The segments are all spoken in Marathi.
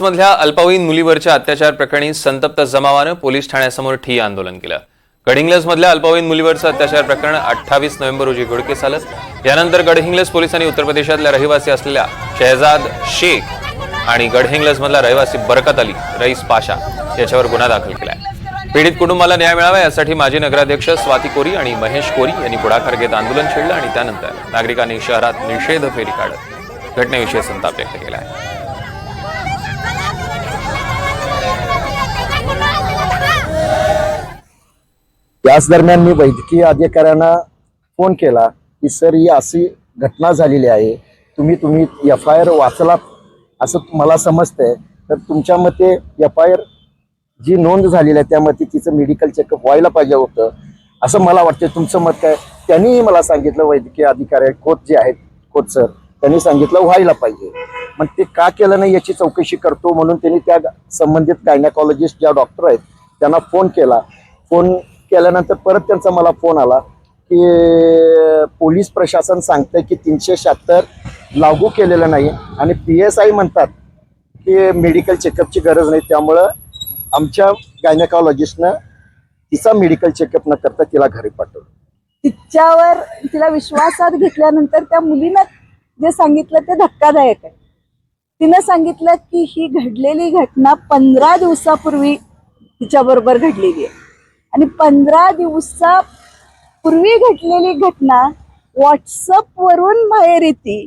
मधल्या अल्पवयीन मुलीवरच्या अत्याचार प्रकरणी संतप्त जमावानं पोलीस ठाण्यासमोर ठिय्या आंदोलन केलं. गडहिंग्लज मधल्या अल्पवयीन मुलीवरचं अत्याचार प्रकरण अठ्ठावीस नोव्हेंबर रोजी उघडकीस आलं यानंतर गडहिंग्लज पोलिसांनी उत्तर प्रदेशातल्या रहिवासी असलेल्या शहजाद शेख आणि गडहिंग्लज मधला रहिवासी बरकत अली रईस पाशा याच्यावर गुन्हा दाखल केलाय. पीडित कुटुंबाला न्याय मिळावा यासाठी माजी नगराध्यक्ष स्वाती कोरी आणि महेश कोरी यांनी पुढाकार घेत आंदोलन छेडलं आणि त्यानंतर नागरिकांनी शहरात निषेध फेरी काढत घटनेविषयी संताप व्यक्त केला आहे त्याच दरम्यान मी वैद्यकीय अधिकाऱ्यांना फोन केला की सर ही अशी घटना झालेली आहे. तुम्ही तुम्ही एफ आय आर वाचलात असं मला समजतंय. तर तुमच्या मते एफ आय आर जी नोंद झालेली आहे त्यामध्ये तिचं मेडिकल चेकअप व्हायला पाहिजे होतं. असं मला वाटतं तुमचं मत काय? त्यांनीही मला सांगितलं वैद्यकीय अधिकारी कोच जे आहेत कोच सर त्यांनी सांगितलं व्हायला पाहिजे. मग ते का केलं नाही याची चौकशी करतो म्हणून त्यांनी त्या संबंधित गायनाकॉलॉजिस्ट ज्या डॉक्टर आहेत त्यांना फोन केला. फोन केल्यानंतर परत त्यांचा मला फोन आला की पोलीस प्रशासन सांगतंय की तीनशे शहात्तर लागू केलेलं नाही. आणि पी एस आय म्हणतात की मेडिकल चेकअपची गरज नाही. त्यामुळं आमच्या गायनेकॉलॉजिस्टनं तिचा मेडिकल चेकअप न करता तिला घरी पाठवलं. तिच्यावर तिला विश्वासात घेतल्यानंतर त्या मुलीनं जे सांगितलं ते धक्कादायक आहे. तिनं सांगितलं की ही घडलेली घटना पंधरा दिवसापूर्वी तिच्याबरोबर घडलेली आहे. आणि पंधरा दिवसा पूर्वी घडलेली घटना व्हॉट्सअपवरून बाहेर येते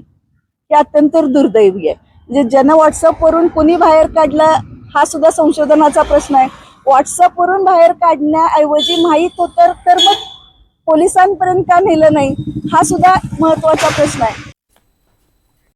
हे अत्यंत दुर्दैवी आहे. म्हणजे ज्यांना व्हॉट्सअपवरून कोणी बाहेर काढलं हा सुद्धा संशोधनाचा प्रश्न आहे. व्हॉट्सअपवरून बाहेर काढण्याऐवजी माहीत होतं तर मग पोलिसांपर्यंत का नेलं नाही हा सुद्धा महत्त्वाचा प्रश्न आहे.